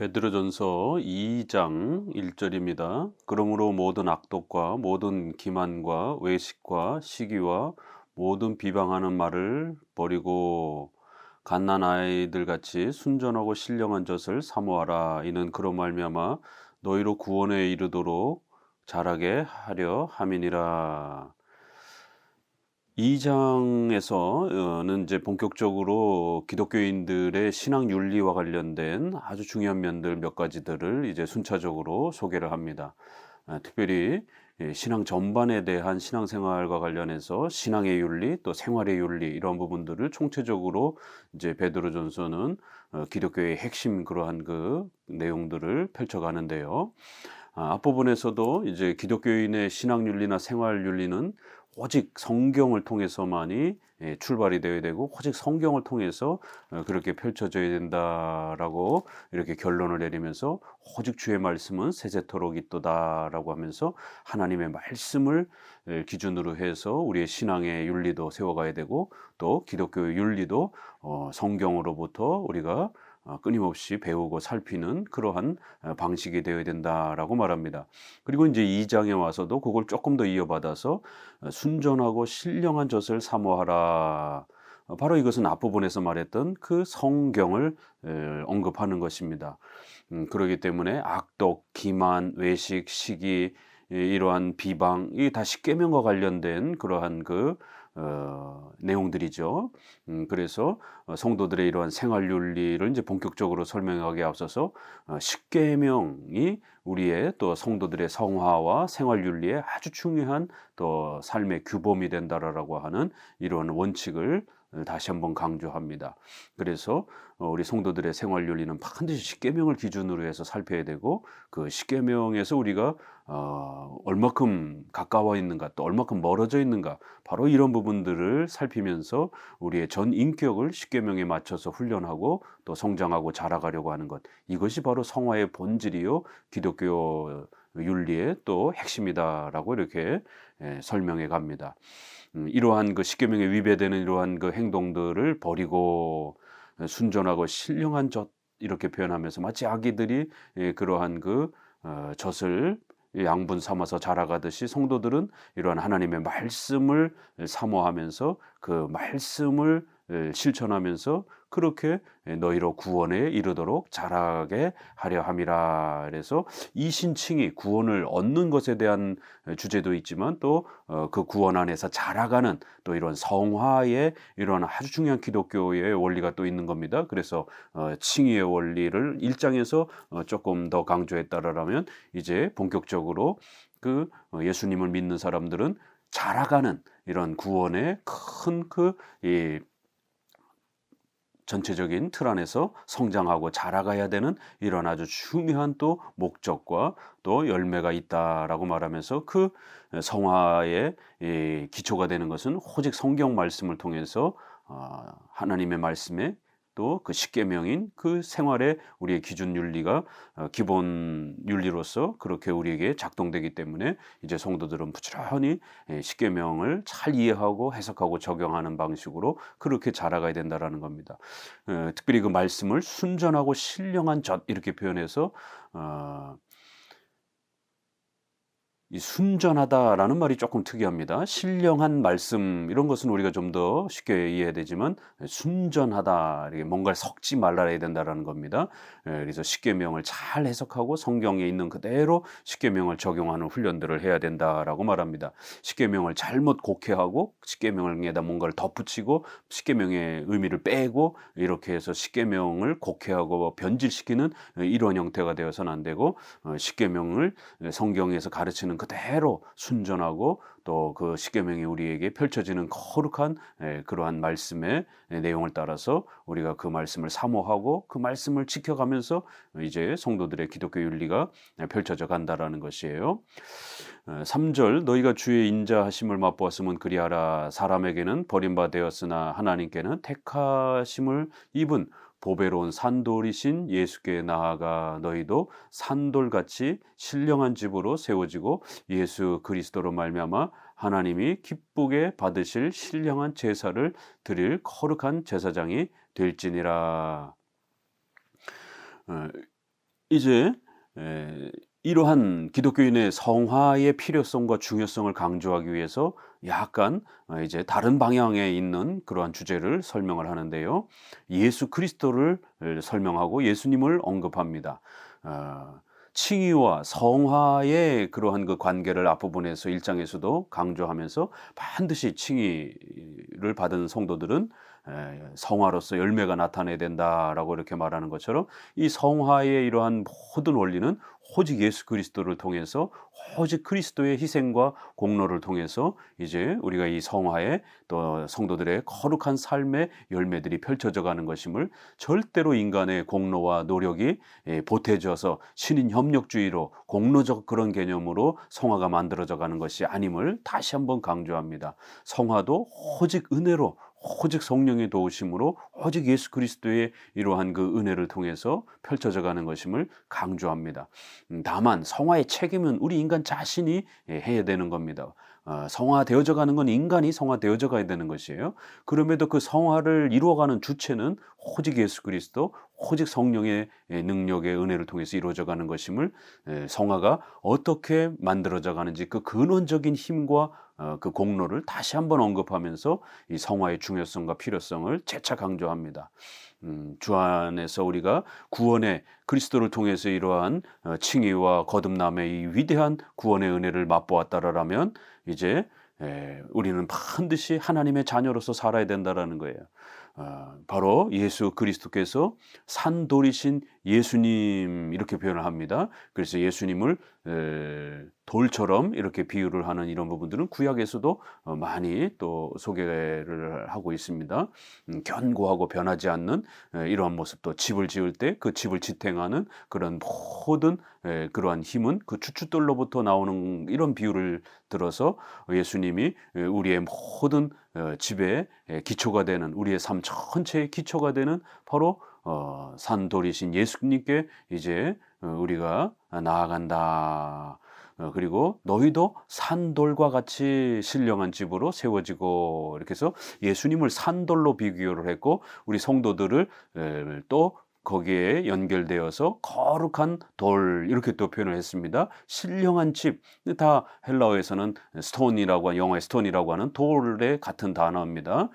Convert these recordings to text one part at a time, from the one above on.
베드로전서 2장 1절입니다. 그러므로 모든 악독과 모든 기만과 외식과 시기와 모든 비방하는 말을 버리고 갓난 아이들 같이 순전하고 신령한 젖을 사모하라. 이는 그런 말미암아 너희로 구원에 이르도록 자라게 하려 함이니라. 2장에서는 이제 본격적으로 기독교인들의 신앙 윤리와 관련된 아주 중요한 면들 몇 가지들을 이제 순차적으로 소개를 합니다. 아, 특별히 예, 신앙 전반에 대한 신앙생활과 관련해서 신앙의 윤리 또 생활의 윤리 이런 부분들을 총체적으로 이제 베드로 전서는 어, 기독교의 핵심 그러한 그 내용들을 펼쳐가는데요. 아, 앞부분에서도 이제 기독교인의 신앙 윤리나 생활 윤리는 오직 성경을 통해서만이 예, 출발이 되어야 되고 오직 성경을 통해서 어, 그렇게 펼쳐져야 된다라고 이렇게 결론을 내리면서 오직 주의 말씀은 세세토록 있도다라고 하면서 하나님의 말씀을 예, 기준으로 해서 우리의 신앙의 윤리도 세워가야 되고 또 기독교의 윤리도 어, 성경으로부터 우리가 어, 끊임없이 배우고 살피는 그러한 어, 방식이 되어야 된다라고 말합니다. 그리고 이제 2장에 와서도 그걸 조금 더 이어받아서 어, 순전하고 신령한 젖을 사모하라. 바로 이것은 앞부분에서 말했던 그 성경을 언급하는 것입니다. 음, 그러기 때문에 악독, 기만, 외식, 시기, 이러한 비방, 이 다 십계명과 관련된 그러한 그 어, 내용들이죠. 음, 그래서 어, 성도들의 이러한 생활 윤리를 이제 본격적으로 설명하기 앞서서 어, 십계명이 우리의 또 성도들의 성화와 생활 윤리에 아주 중요한 또 삶의 규범이 된다라고 하는 이러한 원칙을 다시 한번 강조합니다. 그래서 어, 우리 성도들의 생활 윤리는 반드시 십계명을 기준으로 해서 살펴야 되고 그 십계명에서 우리가 어, 얼마큼 가까워 있는가 또 얼마큼 멀어져 있는가 바로 이런 부분들을 살피면서 우리의 전 인격을 십계명에 맞춰서 훈련하고 또 성장하고 자라가려고 하는 것 이것이 바로 성화의 본질이요 기독교 윤리의 또 핵심이다라고 이렇게 예, 설명해 갑니다. 음, 이러한 그 십계명에 위배되는 이러한 그 행동들을 버리고 순전하고 신령한 젖 이렇게 표현하면서 마치 아기들이 예, 그러한 그 어, 젖을 양분 삼아서 자라가듯이 성도들은 이러한 하나님의 말씀을 사모하면서 그 말씀을 실천하면서 그렇게 너희로 구원에 이르도록 자라게 하려 함이라. 그래서 이 신칭이 구원을 얻는 것에 대한 주제도 있지만 또그 어, 구원 안에서 자라가는 또 이런 성화의 이런 아주 중요한 기독교의 원리가 또 있는 겁니다. 그래서 어, 칭의의 원리를 일장에서 어, 조금 더 강조했다라면 이제 본격적으로 그 예수님을 믿는 사람들은 자라가는 이런 구원의 큰그 전체적인 틀 안에서 성장하고 자라가야 되는 이런 아주 중요한 또 목적과 또 열매가 있다라고 말하면서 그 성화의 기초가 되는 것은 오직 성경 말씀을 통해서 어, 하나님의 말씀에 또 그 십계명인 그 생활의 우리의 기준 윤리가 어, 기본 윤리로서 그렇게 우리에게 작동되기 때문에 이제 성도들은 부지런히 예, 십계명을 잘 이해하고 해석하고 적용하는 방식으로 그렇게 자라가야 된다라는 겁니다. 어, 특별히 그 말씀을 순전하고 신령한 젖 이렇게 표현해서 어, 이 순전하다라는 말이 조금 특이합니다. 신령한 말씀 이런 것은 우리가 좀 더 쉽게 이해해야 되지만 순전하다 뭔가를 섞지 말라야 된다라는 겁니다. 예, 그래서 십계명을 잘 해석하고 성경에 있는 그대로 십계명을 적용하는 훈련들을 해야 된다라고 말합니다. 십계명을 잘못 곡해하고 십계명에다 뭔가를 덧붙이고 십계명의 의미를 빼고 이렇게 해서 십계명을 곡해하고 변질시키는 이런 형태가 되어서는 안 되고 어, 십계명을 성경에서 가르치는 그대로 순전하고 또 그 십계명이 우리에게 펼쳐지는 거룩한 예, 그러한 말씀의 내용을 따라서 우리가 그 말씀을 사모하고 그 말씀을 지켜가면서 이제 성도들의 기독교 윤리가 펼쳐져 간다라는 것이에요. 3절 어, 너희가 주의 인자하심을 맛보았으면 그리하라 사람에게는 버림받되었으나 하나님께는 택하심을 입은 보배로운 산돌이신 예수께 나아가 너희도 산돌같이 신령한 집으로 세워지고 예수 그리스도로 말미암아 하나님이 기쁘게 받으실 신령한 제사를 드릴 거룩한 제사장이 될지니라. 어, 이제 에, 이러한 기독교인의 성화의 필요성과 중요성을 강조하기 위해서 약간 어, 이제 다른 방향에 있는 그러한 주제를 설명을 하는데요. 예수 그리스도를 설명하고 예수님을 언급합니다. 어, 칭의와 성화의 그러한 그 관계를 앞부분에서 1장에서도 강조하면서 반드시 칭의를 받은 성도들은 성화로서 열매가 나타내야 된다라고 이렇게 말하는 것처럼 이 성화의 이러한 모든 원리는 오직 예수 그리스도를 통해서 오직 그리스도의 희생과 공로를 통해서 이제 우리가 이 성화에 또 성도들의 거룩한 삶의 열매들이 펼쳐져 가는 것임을 절대로 인간의 공로와 노력이 예, 보태져서 신인 협력주의로 공로적 그런 개념으로 성화가 만들어져 가는 것이 아님을 다시 한번 강조합니다. 성화도 오직 은혜로 오직 성령의 도우심으로 오직 예수 그리스도의 이러한 그 은혜를 통해서 펼쳐져 가는 것임을 강조합니다. 음, 다만 성화의 책임은 우리 인간 자신이 예, 해야 되는 겁니다. 어, 성화되어져 가는 건 인간이 성화되어져 가야 되는 것이에요. 그럼에도 그 성화를 이루어가는 주체는 오직 예수 그리스도, 오직 성령의 예, 능력의 은혜를 통해서 이루어져 가는 것임을 예, 성화가 어떻게 만들어져 가는지 그 근원적인 힘과 어, 그 공로를 다시 한번 언급하면서 이 성화의 중요성과 필요성을 재차 강조합니다. 음, 주 안에서 우리가 구원의 그리스도를 통해서 이러한 어, 칭의와 거듭남의 이 위대한 구원의 은혜를 맛보았다라면 이제 에, 우리는 반드시 하나님의 자녀로서 살아야 된다라는 거예요. 어, 바로 예수 그리스도께서 산돌이신 예수님 이렇게 표현을 합니다. 그래서 예수님을 돌처럼 이렇게 비유를 하는 이런 부분들은 구약에서도 어, 많이 또 소개를 하고 있습니다. 음, 견고하고 변하지 않는 이러한 모습도 집을 지을 때 그 집을 지탱하는 그런 모든 그러한 힘은 그 추추돌로부터 나오는 이런 비유를 들어서 예수님이 우리의 모든 어, 집의 기초가 되는 우리의 삶 전체의 기초가 되는 바로 어, 산돌이신 예수님께 이제 어, 우리가 나아간다. 어, 그리고 너희도 산돌과 같이 신령한 집으로 세워지고 이렇게 해서 예수님을 산돌로 비교를 했고 우리 성도들을 또 거기에 연결되어서 거룩한 돌 이렇게 또 표현을 했습니다. 신령한 집다 헬라어에서는 스톤이라고 영어의 스톤이라고 하는 돌의 같은 단어입니다.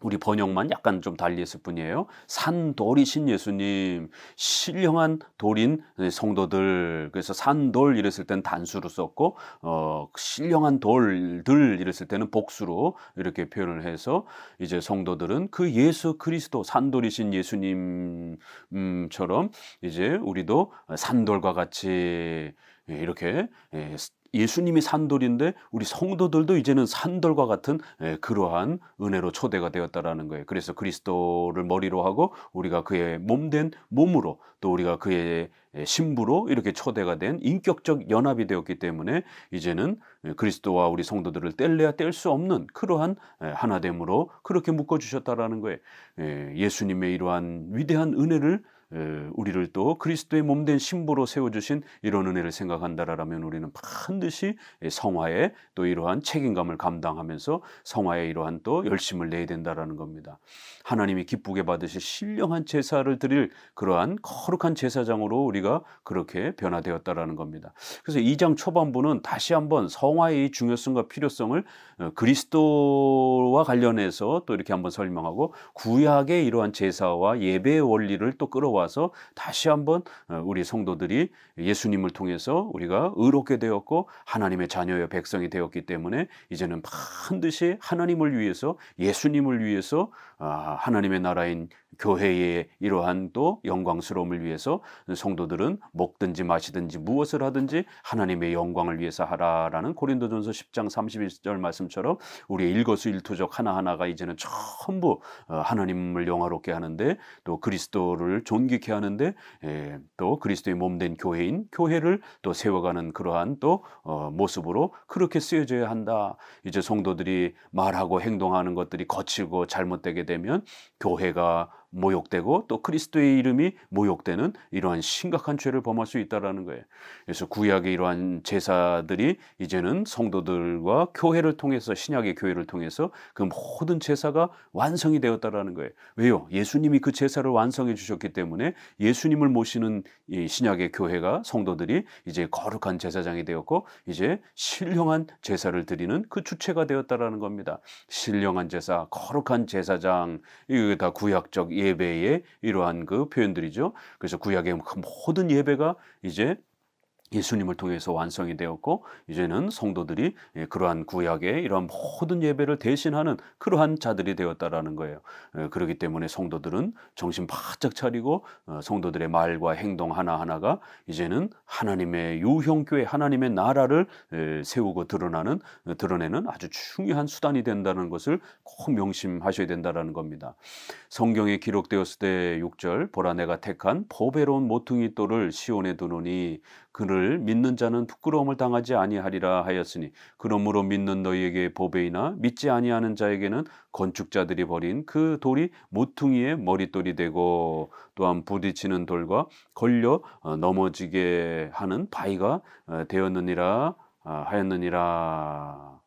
우리 번역만 약간 좀 달리했을 뿐이에요. 산돌이신 예수님, 신령한 돌인 성도들. 그래서 산돌 이랬을 때는 단수로 썼고, 어, 신령한 돌들 이랬을 때는 복수로 이렇게 표현을 해서 이제 성도들은 그 예수 그리스도 산돌이신 예수님처럼 이제 우리도 산돌과 같이 이렇게 예수님이 산돌인데 우리 성도들도 이제는 산돌과 같은 예, 그러한 은혜로 초대가 되었다라는 거예요. 그래서 그리스도를 머리로 하고 우리가 그의 몸된 몸으로 또 우리가 그의 신부로 이렇게 초대가 된 인격적 연합이 되었기 때문에 이제는 그리스도와 우리 성도들을 뗄래야 뗄 수 없는 그러한 예, 하나됨으로 그렇게 묶어 주셨다라는 거예요. 예, 예수님의 이러한 위대한 은혜를 우리를 또 그리스도의 몸된 신부로 세워주신 이런 은혜를 생각한다라면 우리는 반드시 성화에 또 이러한 책임감을 감당하면서 성화에 이러한 또 열심을 내야 된다라는 겁니다. 하나님이 기쁘게 받으실 신령한 제사를 드릴 그러한 거룩한 제사장으로 우리가 그렇게 변화되었다라는 겁니다. 그래서 2장 초반부는 다시 한번 성화의 중요성과 필요성을 어, 그리스도와 관련해서 또 이렇게 한번 설명하고 구약의 이러한 제사와 예배의 원리를 또 끌어와 와서 다시 한번 어, 우리 성도들이 예수님을 통해서 우리가 의롭게 되었고 하나님의 자녀의 백성이 되었기 때문에 이제는 반드시 하나님을 위해서 예수님을 위해서 아, 하나님의 나라인 교회의 이러한 또 영광스러움을 위해서 성도들은 먹든지 마시든지 무엇을 하든지 하나님의 영광을 위해서 하라라는 고린도전서 10장 31절 말씀처럼 우리의 일거수일투족 하나하나가 이제는 전부 어, 하나님을 영화롭게 하는데 또 그리스도를 존귀케 하는데 예, 또 그리스도의 몸된 교회인 교회를 또 세워가는 그러한 또 어, 모습으로 그렇게 쓰여져야 한다. 이제 성도들이 말하고 행동하는 것들이 거칠고 잘못되게 되면 교회가 모욕되고 또 그리스도의 이름이 모욕되는 이러한 심각한 죄를 범할 수 있다라는 거예요. 그래서 구약의 이러한 제사들이 이제는 성도들과 교회를 통해서 신약의 교회를 통해서 그 모든 제사가 완성이 되었다라는 거예요. 왜요? 예수님이 그 제사를 완성해 주셨기 때문에 예수님을 모시는 이 신약의 교회가 성도들이 이제 거룩한 제사장이 되었고 이제 신령한 제사를 드리는 그 주체가 되었다라는 겁니다. 신령한 제사, 거룩한 제사장 이거 다 구약적 예배의 이러한 그 표현들이죠. 그래서 구약의 모든 예배가 이제 예수님을 통해서 완성이 되었고 이제는 성도들이 예, 그러한 구약의 이러한 모든 예배를 대신하는 그러한 자들이 되었다라는 거예요. 예, 그렇기 때문에 성도들은 정신 바짝 차리고 어, 성도들의 말과 행동 하나하나가 이제는 하나님의 유형교회 하나님의 나라를 예, 세우고 드러나는 어, 드러내는 아주 중요한 수단이 된다는 것을 꼭 명심하셔야 된다라는 겁니다. 성경에 기록되었을 때 6절 보라 내가 택한 보배로운 모퉁이 돌을 시온에 두노니 그를 믿는 자는 부끄러움을 당하지 아니하리라 하였으니 그러므로 믿는 너희에게 보배이나 믿지 아니하는 자에게는 건축자들이 버린 그 돌이 모퉁이의 머릿돌이 되고 또한 부딪히는 돌과 걸려 어, 넘어지게 하는 바위가 어, 되었느니라 아, 하였느니라.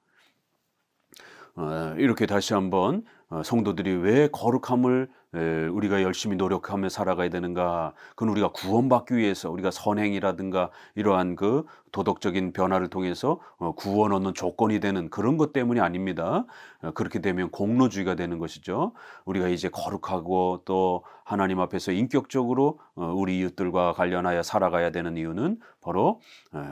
어, 이렇게 다시 한번 성도들이 왜 거룩함을 우리가 열심히 노력하며 살아가야 되는가? 그건 우리가 구원받기 위해서 우리가 선행이라든가 이러한 그 도덕적인 변화를 통해서 어, 구원 얻는 조건이 되는 그런 것 때문이 아닙니다. 어, 그렇게 되면 공로주의가 되는 것이죠. 우리가 이제 거룩하고 또 하나님 앞에서 인격적으로 어, 우리 이웃들과 관련하여 살아가야 되는 이유는 바로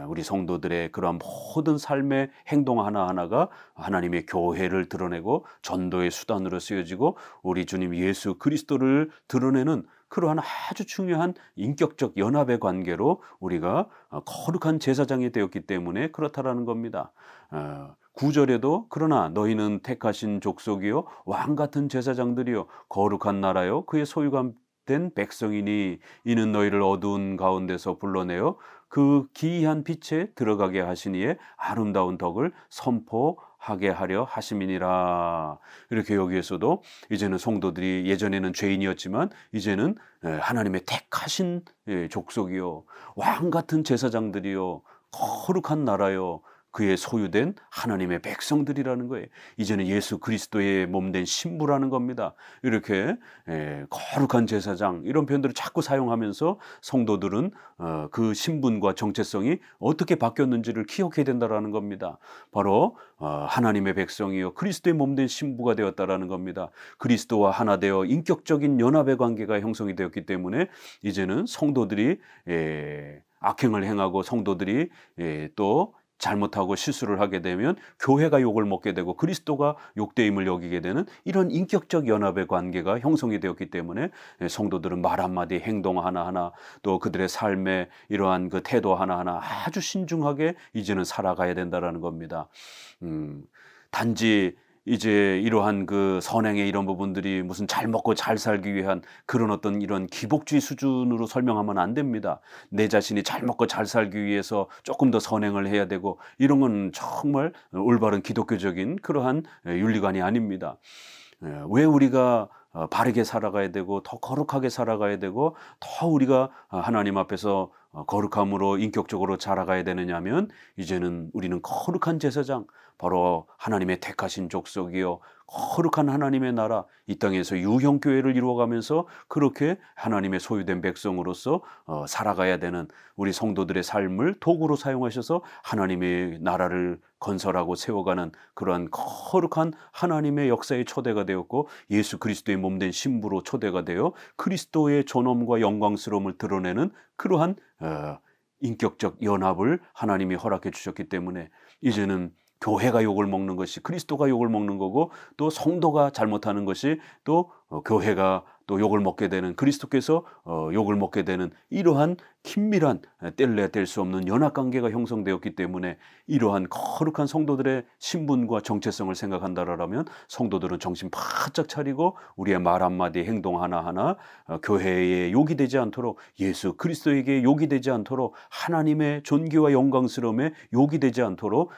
우리 성도들의 그러한 모든 삶의 행동 하나하나가 하나님의 교회를 드러내고 전도의 수단으로 쓰여지고 우리 주님 예수 그 그리스도를 드러내는 그러한 아주 중요한 인격적 연합의 관계로 우리가 어, 거룩한 제사장이 되었기 때문에 그렇다라는 겁니다. 어, 구절에도 그러나 너희는 택하신 족속이요 왕 같은 제사장들이요 거룩한 나라요 그의 소유가 된 백성이니 이는 너희를 어두운 가운데서 불러내어 그 기이한 빛에 들어가게 하시니에 아름다운 덕을 선포 하게 하려 하심이니라. 이렇게 여기에서도 이제는 성도들이 예전에는 죄인이었지만 이제는 하나님의 택하신 족속이요. 왕 같은 제사장들이요. 거룩한 나라요. 그의 소유된 하나님의 백성들이라는 거예요. 이제는 예수 그리스도의 몸된 신부라는 겁니다. 이렇게 에, 거룩한 제사장 이런 표현들을 자꾸 사용하면서 성도들은 어, 그 신분과 정체성이 어떻게 바뀌었는지를 기억해야 된다라는 겁니다. 바로 어, 하나님의 백성이요 그리스도의 몸된 신부가 되었다라는 겁니다. 그리스도와 하나 되어 인격적인 연합의 관계가 형성이 되었기 때문에 이제는 성도들이 에, 악행을 행하고 성도들이 에, 또 잘못하고 실수를 하게 되면 교회가 욕을 먹게 되고 그리스도가 욕되임을 여기게 되는 이런 인격적 연합의 관계가 형성이 되었기 때문에 성도들은 말 한마디 행동 하나하나 또 그들의 삶의 이러한 그 태도 하나하나 아주 신중하게 이제는 살아가야 된다라는 겁니다. 음, 단지 이제 이러한 그 선행의 이런 부분들이 무슨 잘 먹고 잘 살기 위한 그런 어떤 이런 기복주의 수준으로 설명하면 안 됩니다. 내 자신이 잘 먹고 잘 살기 위해서 조금 더 선행을 해야 되고 이런 건 정말 올바른 기독교적인 그러한 윤리관이 아닙니다. 왜 우리가 어, 바르게 살아가야 되고 더 거룩하게 살아가야 되고 더 우리가 하나님 앞에서 어, 거룩함으로 인격적으로 자라가야 되느냐면 이제는 우리는 거룩한 제사장 바로 하나님의 택하신 족속이요 거룩한 하나님의 나라 이 땅에서 유형 교회를 이루어가면서 그렇게 하나님의 소유된 백성으로서 어, 살아가야 되는 우리 성도들의 삶을 도구로 사용하셔서 하나님의 나라를 건설하고 세워가는 그러한 거룩한 하나님의 역사의 초대가 되었고 예수 그리스도의 몸된 신부로 초대가 되어 그리스도의 존엄과 영광스러움을 드러내는 그러한 어, 인격적 연합을 하나님이 허락해 주셨기 때문에 이제는 교회가 욕을 먹는 것이 그리스도가 욕을 먹는 거고 또 성도가 잘못하는 것이 또 어, 교회가 또 욕을 먹게 되는 그리스도께서 어, 욕을 먹게 되는 이러한 긴밀한 뗄래야 뗄 수 없는 연합 관계가 형성되었기 때문에 이러한 거룩한 성도들의 신분과 정체성을 생각한다라면 성도들은 정신 바짝 차리고 우리의 말 한마디 행동 하나하나 어, 교회에 욕이 되지 않도록 예수 그리스도에게 욕이 되지 않도록 하나님의 존귀와 영광스러움에 욕이 되지 않도록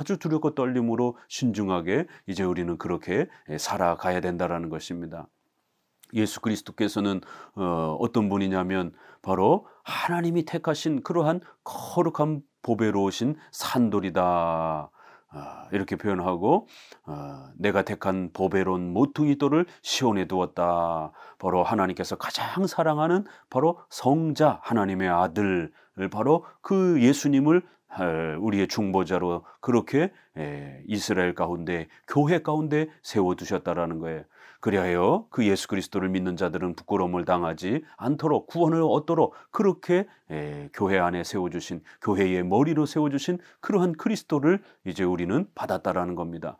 아주 두렵고 떨림으로 신중하게 이제 우리는 그렇게 살아가야 된다라는 것입니다. 예수 그리스도께서는 어, 어떤 분이냐면 바로 하나님이 택하신 그러한 거룩한 보배로우신 산돌이다. 아, 이렇게 표현하고 어, 내가 택한 보배로운 모퉁이 돌을 시온에 두었다. 바로 하나님께서 가장 사랑하는 바로 성자 하나님의 아들을 바로 그 예수님을 우리의 중보자로 그렇게 이스라엘 가운데 교회 가운데 세워 두셨다라는 거예요. 그리하여 그 예수 그리스도를 믿는 자들은 부끄러움을 당하지 않도록 구원을 얻도록 그렇게 에, 교회 안에 세워주신 교회의 머리로 세워주신 그러한 그리스도를 이제 우리는 받았다라는 겁니다.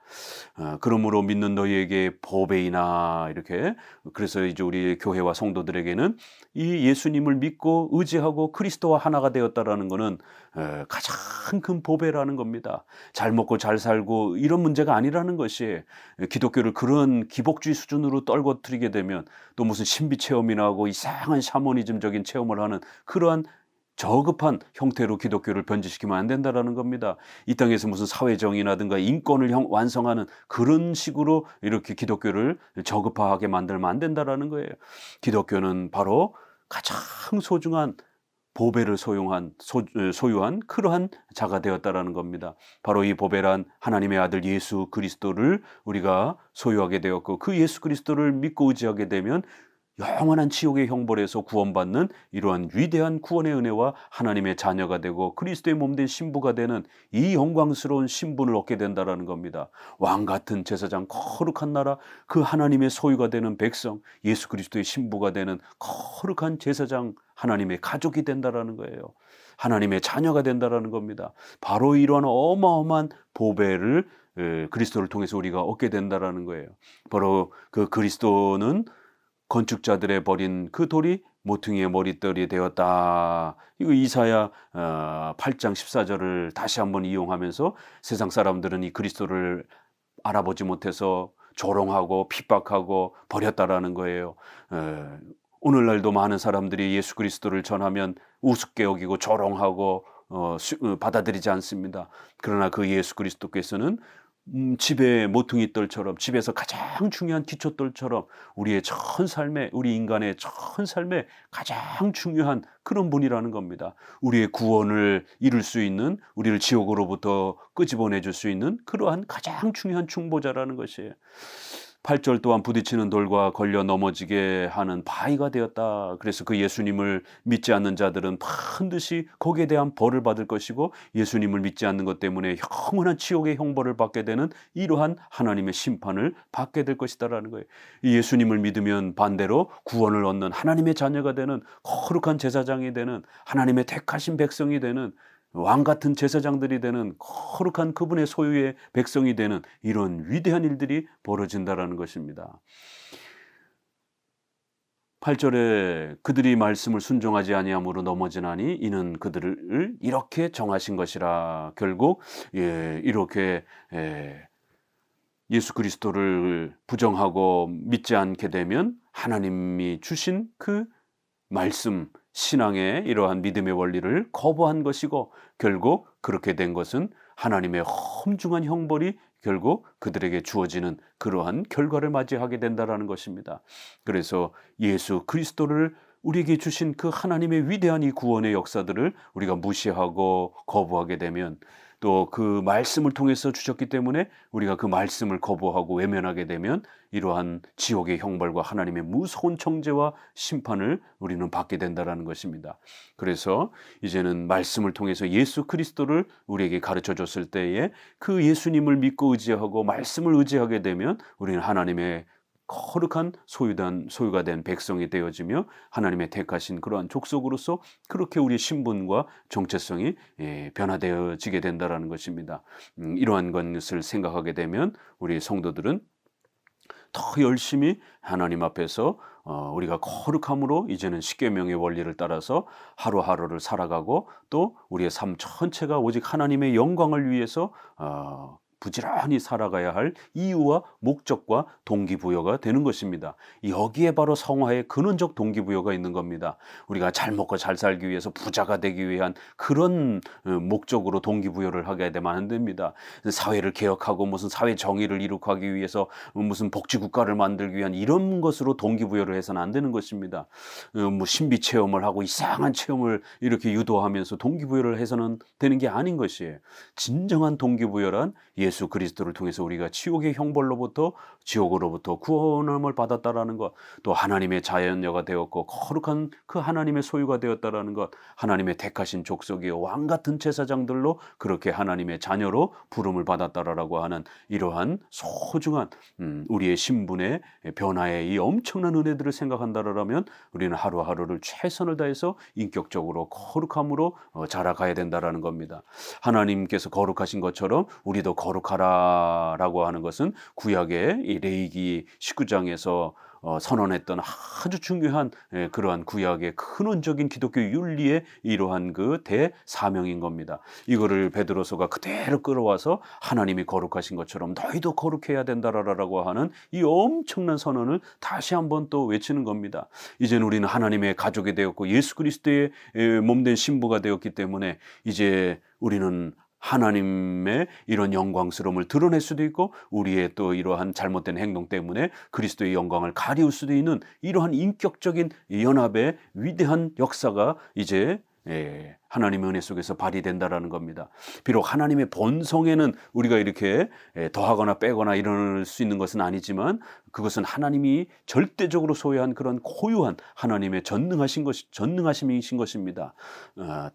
어, 그러므로 믿는 너희에게 보배이나 이렇게 그래서 이제 우리 교회와 성도들에게는 이 예수님을 믿고 의지하고 그리스도와 하나가 되었다라는 것은 에, 가장 큰 보배라는 겁니다. 잘 먹고 잘 살고 이런 문제가 아니라는 것이 기독교를 그런 기복주의 수준으로 떨궈뜨리게 되면 또 무슨 신비 체험이나 하고 이상한 샤머니즘적인 체험을 하는 그러한 저급한 형태로 기독교를 변질시키면 안 된다라는 겁니다. 이 땅에서 무슨 사회정의라든가 인권을 형, 완성하는 그런 식으로 이렇게 기독교를 저급하게 만들면 안 된다라는 거예요. 기독교는 바로 가장 소중한 보배를 소용한 소, 유한 그러한 자가 되었다라는 겁니다. 바로 이 보배란 하나님의 아들 예수 그리스도를 우리가 소유하게 되었고 그 예수 그리스도를 믿고 의지하게 되면 영원한 지옥의 형벌에서 구원받는 이러한 위대한 구원의 은혜와 하나님의 자녀가 되고 그리스도의 몸된 신부가 되는 이 영광스러운 신분을 얻게 된다라는 겁니다. 왕 같은 제사장 거룩한 나라 그 하나님의 소유가 되는 백성 예수 그리스도의 신부가 되는 거룩한 제사장 하나님의 가족이 된다라는 거예요. 하나님의 자녀가 된다라는 겁니다. 바로 이러한 어마어마한 보배를 그리스도를 통해서 우리가 얻게 된다라는 거예요. 바로 그 그리스도는 건축자들의 버린 그 돌이 모퉁이의 머리떨이 되었다. 이거 이사야 8장 어, 14절을 다시 한번 이용하면서 세상 사람들은 이 그리스도를 알아보지 못해서 조롱하고 핍박하고 버렸다라는 거예요. 오늘날도 많은 사람들이 예수 그리스도를 전하면 우습게 여기고 조롱하고 어, 어 받아들이지 않습니다. 그러나 그 예수 그리스도께서는 음, 집의 모퉁이돌처럼 집에서 가장 중요한 기초돌처럼 우리의 전 삶에 우리 인간의 전 삶에 가장 중요한 그런 분이라는 겁니다. 우리의 구원을 이룰 수 있는 우리를 지옥으로부터 끄집어내 줄 수 있는 그러한 가장 중요한 중보자라는 것이에요. 8절 또한 부딪히는 돌과 걸려 넘어지게 하는 바위가 되었다. 그래서 그 예수님을 믿지 않는 자들은 반드시 거기에 대한 벌을 받을 것이고 예수님을 믿지 않는 것 때문에 영원한 지옥의 형벌을 받게 되는 이러한 하나님의 심판을 받게 될 것이다라는 거예요. 예수님을 믿으면 반대로 구원을 얻는 하나님의 자녀가 되는 거룩한 제사장이 되는 하나님의 택하신 백성이 되는 왕 같은 제사장들이 되는 거룩한 그분의 소유의 백성이 되는 이런 위대한 일들이 벌어진다라는 것입니다. 8절에 그들이 말씀을 순종하지 아니함으로 넘어지나니 이는 그들을 이렇게 정하신 것이라 결국 예, 이렇게 예, 예수 그리스도를 부정하고 믿지 않게 되면 하나님이 주신 그 말씀 신앙의 이러한 믿음의 원리를 거부한 것이고 결국 그렇게 된 것은 하나님의 험중한 형벌이 결국 그들에게 주어지는 그러한 결과를 맞이하게 된다라는 것입니다. 그래서 예수 그리스도를 우리에게 주신 그 하나님의 위대한 이 구원의 역사들을 우리가 무시하고 거부하게 되면 또 그 말씀을 통해서 주셨기 때문에 우리가 그 말씀을 거부하고 외면하게 되면 이러한 지옥의 형벌과 하나님의 무서운 정죄와 심판을 우리는 받게 된다라는 것입니다. 그래서 이제는 말씀을 통해서 예수 그리스도를 우리에게 가르쳐 줬을 때에 그 예수님을 믿고 의지하고 말씀을 의지하게 되면 우리는 하나님의 거룩한 소유단 소유가 된 백성이 되어지며 하나님의 택하신 그러한 족속으로서 그렇게 우리의 신분과 정체성이 예, 변화되어지게 된다라는 것입니다. 음, 이러한 것을 생각하게 되면 우리 성도들은 더 열심히 하나님 앞에서 어, 우리가 거룩함으로 이제는 십계명의 원리를 따라서 하루하루를 살아가고 또 우리의 삶 전체가 오직 하나님의 영광을 위해서 어, 부지런히 살아가야 할 이유와 목적과 동기부여가 되는 것입니다. 여기에 바로 성화의 근원적 동기부여가 있는 겁니다. 우리가 잘 먹고 잘 살기 위해서 부자가 되기 위한 그런 어, 목적으로 동기부여를 하게 되면 안 됩니다. 사회를 개혁하고 무슨 사회 정의를 이룩하기 위해서 무슨 복지국가를 만들기 위한 이런 것으로 동기부여를 해서는 안 되는 것입니다. 어, 뭐 신비 체험을 하고 이상한 체험을 이렇게 유도하면서 동기부여를 해서는 되는 게 아닌 것이에요. 진정한 동기부여란 예수 그리스도를 통해서 우리가 지옥의 형벌로부터 지옥으로부터 구원함을 받았다라는 것, 또 하나님의 자연녀가 되었고 거룩한 그 하나님의 소유가 되었다라는 것, 하나님의 택하신 족속이요 왕 같은 제사장들로 그렇게 하나님의 자녀로 부름을 받았다라고 하는 이러한 소중한 음, 우리의 신분의 변화의 이 엄청난 은혜들을 생각한다라면 우리는 하루하루를 최선을 다해서 인격적으로 거룩함으로 어, 자라가야 된다라는 겁니다. 하나님께서 거룩하신 것처럼 우리도 거룩하라라고 하는 것은 구약의 이 레이기 19장에서 어, 선언했던 아주 중요한 예, 그러한 구약의 근원적인 기독교 윤리의 이러한 그 대사명인 겁니다. 이거를 베드로서가 그대로 끌어와서 하나님이 거룩하신 것처럼 너희도 거룩해야 된다라고 하는 이 엄청난 선언을 다시 한번 또 외치는 겁니다. 이제는 우리는 하나님의 가족이 되었고 예수 그리스도의 예, 몸된 신부가 되었기 때문에 이제 우리는 하나님의 이런 영광스러움을 드러낼 수도 있고 우리의 또 이러한 잘못된 행동 때문에 그리스도의 영광을 가리울 수도 있는 이러한 인격적인 연합의 위대한 역사가 이제 예, 하나님의 은혜 속에서 발휘된다라는 겁니다. 비록 하나님의 본성에는 우리가 이렇게 예, 더하거나 빼거나 이럴 수 있는 것은 아니지만 그것은 하나님이 절대적으로 소유한 그런 고유한 하나님의 전능하신 것, 전능하심이신 것입니다. 어,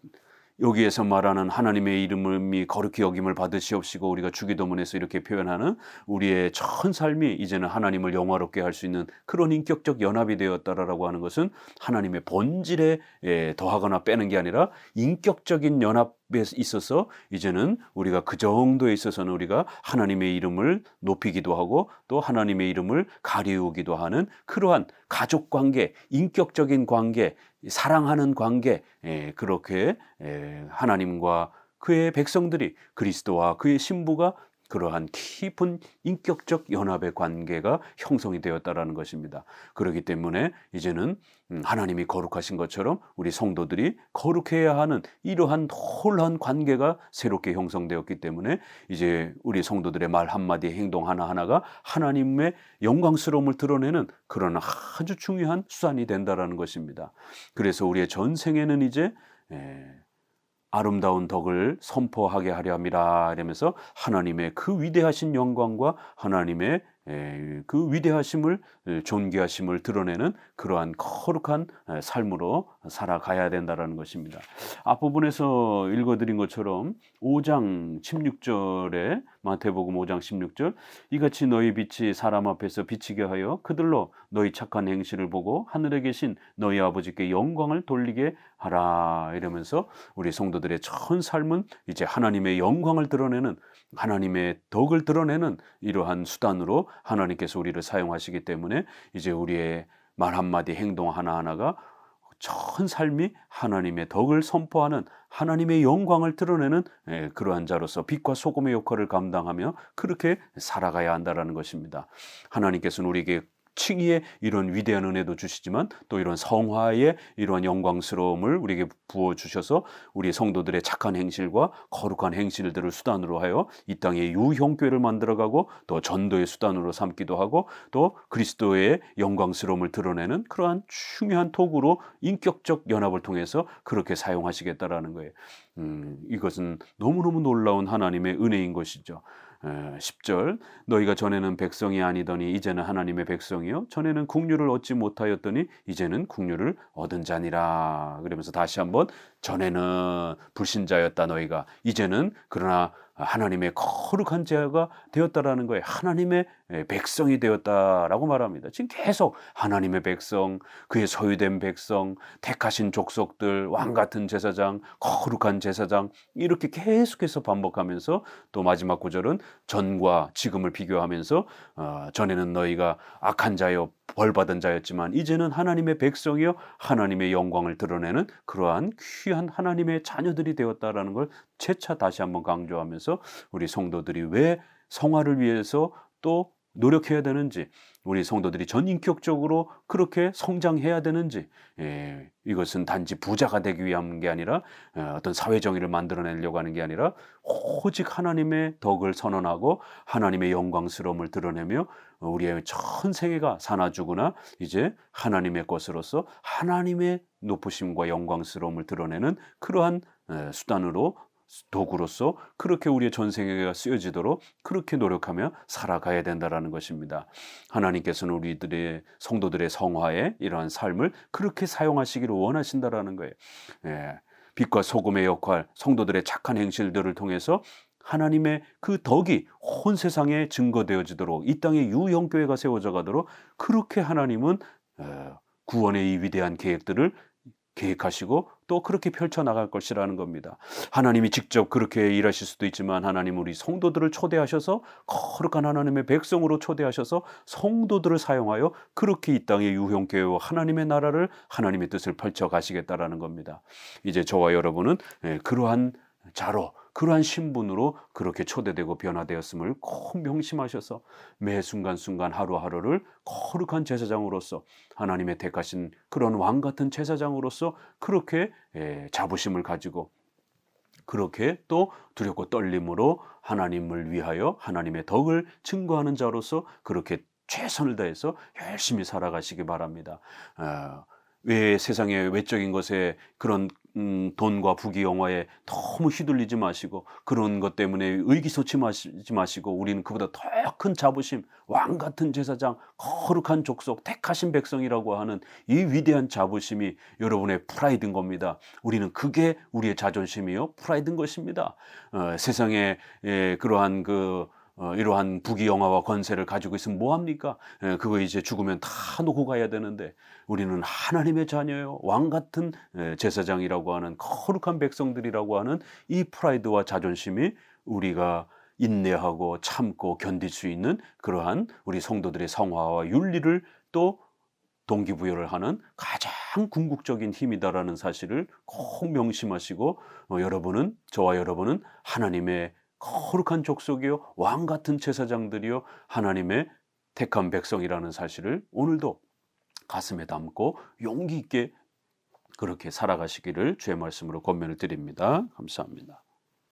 여기에서 말하는 하나님의 이름이 거룩히 여김을 받으시옵시고 우리가 주기도문에서 이렇게 표현하는 우리의 전 삶이 이제는 하나님을 영화롭게 할 수 있는 그런 인격적 연합이 되었다라고 하는 것은 하나님의 본질에 예, 더하거나 빼는 게 아니라 인격적인 연합 에 있어서 이제는 우리가 그 정도에 있어서는 우리가 하나님의 이름을 높이기도 하고 또 하나님의 이름을 가리우기도 하는 그러한 가족 관계, 인격적인 관계, 사랑하는 관계, 예, 그렇게 예, 하나님과 그의 백성들이 그리스도와 그의 신부가 그러한 깊은 인격적 연합의 관계가 형성이 되었다라는 것입니다. 그렇기 때문에 이제는 음, 하나님이 거룩하신 것처럼 우리 성도들이 거룩해야 하는 이러한 놀라운 관계가 새롭게 형성되었기 때문에 이제 우리 성도들의 말 한마디 행동 하나하나가 하나님의 영광스러움을 드러내는 그런 아주 중요한 수단이 된다라는 것입니다. 그래서 우리의 전생에는 이제 아름다운 덕을 선포하게 하려 함이라 이러면서 하나님의 그 위대하신 영광과 하나님의 그 위대하심을 존귀하심을 드러내는 그러한 거룩한 삶으로 살아가야 된다라는 것입니다. 앞부분에서 읽어드린 것처럼 5장 16절에 마태복음 5장 16절 이같이 너희 빛이 사람 앞에서 비치게 하여 그들로 너희 착한 행실을 보고 하늘에 계신 너희 아버지께 영광을 돌리게 하라 이러면서 우리 성도들의 전 삶은 이제 하나님의 영광을 드러내는 하나님의 덕을 드러내는 이러한 수단으로 하나님께서 우리를 사용하시기 때문에 이제 우리의 말 한마디 행동 하나하나가 전 삶이 하나님의 덕을 선포하는 하나님의 영광을 드러내는 예, 그러한 자로서 빛과 소금의 역할을 감당하며 그렇게 살아가야 한다라는 것입니다. 하나님께서는 우리에게 칭의의 이런 위대한 은혜도 주시지만 또 이런 성화의 이러한 영광스러움을 우리에게 부어 주셔서 우리 성도들의 착한 행실과 거룩한 행실들을 수단으로 하여 이 땅에 유형교회를 만들어가고 또 전도의 수단으로 삼기도 하고 또 그리스도의 영광스러움을 드러내는 그러한 중요한 도구로 인격적 연합을 통해서 그렇게 사용하시겠다라는 거예요. 음, 이것은 너무너무 놀라운 하나님의 은혜인 것이죠. 10절. 너희가 전에는 백성이 아니더니 이제는 하나님의 백성이요. 전에는 국류를 얻지 못하였더니 이제는 국류를 얻은 자니라. 그러면서 다시 한번 전에는 불신자였다 너희가 이제는 그러나 하나님의 거룩한 자가 되었다라는 거예요. 하나님의 백성이 되었다라고 말합니다. 지금 계속 하나님의 백성, 그의 소유된 백성, 택하신 족속들, 왕 같은 제사장, 거룩한 제사장 이렇게 계속해서 반복하면서 또 마지막 구절은 전과 지금을 비교하면서 어, 전에는 너희가 악한 자여 벌 받은 자였지만 이제는 하나님의 백성이요 하나님의 영광을 드러내는 그러한 귀한 하나님의 자녀들이 되었다라는 걸 재차 다시 한번 강조하면서 우리 성도들이 왜 성화를 위해서 또 노력해야 되는지 우리 성도들이 전인격적으로 그렇게 성장해야 되는지 예, 이것은 단지 부자가 되기 위한 게 아니라 어, 어떤 사회 정의를 만들어내려고 하는 게 아니라 오직 하나님의 덕을 선언하고 하나님의 영광스러움을 드러내며 우리의 전 세계가 사나주구나 이제 하나님의 것으로서 하나님의 높으심과 영광스러움을 드러내는 그러한 에, 수단으로 도구로서 그렇게 우리의 전 세계가 쓰여지도록 그렇게 노력하며 살아가야 된다라는 것입니다. 하나님께서는 우리들의 성도들의 성화에 이러한 삶을 그렇게 사용하시기를 원하신다라는 거예요. 예. 빛과 소금의 역할, 성도들의 착한 행실들을 통해서 하나님의 그 덕이 온 세상에 증거되어지도록 이 땅에 유형교회가 세워져 가도록 그렇게 하나님은 어, 구원의 이 위대한 계획들을 계획하시고 또 그렇게 펼쳐나갈 것이라는 겁니다. 하나님이 직접 그렇게 일하실 수도 있지만 하나님 우리 성도들을 초대하셔서 거룩한 하나님의 백성으로 초대하셔서 성도들을 사용하여 그렇게 이 땅의 유형교회와 하나님의 나라를 하나님의 뜻을 펼쳐 가시겠다라는 겁니다. 이제 저와 여러분은 예, 그러한 자로 그러한 신분으로 그렇게 초대되고 변화되었음을 꼭 명심하셔서 매 순간순간 하루하루를 거룩한 제사장으로서 하나님의 택하신 그런 왕 같은 제사장으로서 그렇게 에, 자부심을 가지고 그렇게 또 두렵고 떨림으로 하나님을 위하여 하나님의 덕을 증거하는 자로서 그렇게 최선을 다해서 열심히 살아가시기 바랍니다. 어, 왜 세상의 외적인 것에 그런 음, 돈과 부귀영화에 너무 휘둘리지 마시고 그런 것 때문에 의기소침하지 마시고 우리는 그보다 더 큰 자부심, 왕 같은 제사장, 거룩한 족속, 택하신 백성이라고 하는 이 위대한 자부심이 여러분의 프라이드인 겁니다. 우리는 그게 우리의 자존심이요 프라이드인 것입니다. 어, 세상에 예, 그러한 그 어, 이러한 부귀 영화와 권세를 가지고 있으면 뭐합니까? 에, 그거 이제 죽으면 다 놓고 가야 되는데 우리는 하나님의 자녀요 왕 같은 에, 제사장이라고 하는 거룩한 백성들이라고 하는 이 프라이드와 자존심이 우리가 인내하고 참고 견딜 수 있는 그러한 우리 성도들의 성화와 윤리를 또 동기부여를 하는 가장 궁극적인 힘이다라는 사실을 꼭 명심하시고 어, 여러분은 저와 여러분은 하나님의 거룩한 족속이요 왕 같은 제사장들이요 하나님의 택한 백성이라는 사실을 오늘도 가슴에 담고 용기 있게 그렇게 살아가시기를 주의 말씀으로 권면을 드립니다. 감사합니다.